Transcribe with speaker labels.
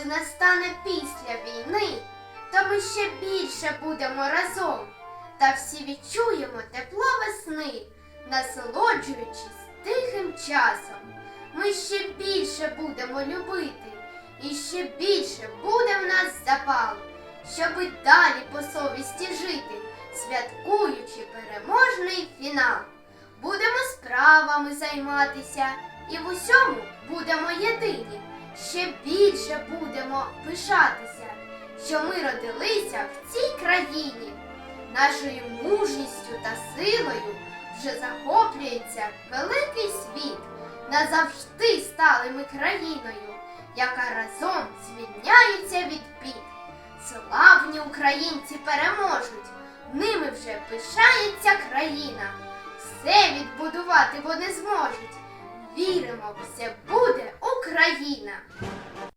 Speaker 1: коли настане після війни, то ми ще більше будемо разом, та всі відчуємо тепло весни, насолоджуючись тихим часом. Ми ще більше будемо любити, і ще більше буде в нас запал, щоби далі по совісті жити, святкуючи переможний фінал. Будемо справами займатися і в усьому будемо єдині. Ще більше будемо пишатися, що ми родилися в цій країні. Нашою мужністю та силою вже захоплюється великий світ. Назавжди стали ми країною, яка разом звільняється від бід. Славні українці переможуть, ними вже пишається країна. Все відбудувати вони зможуть. Віримо, все буде.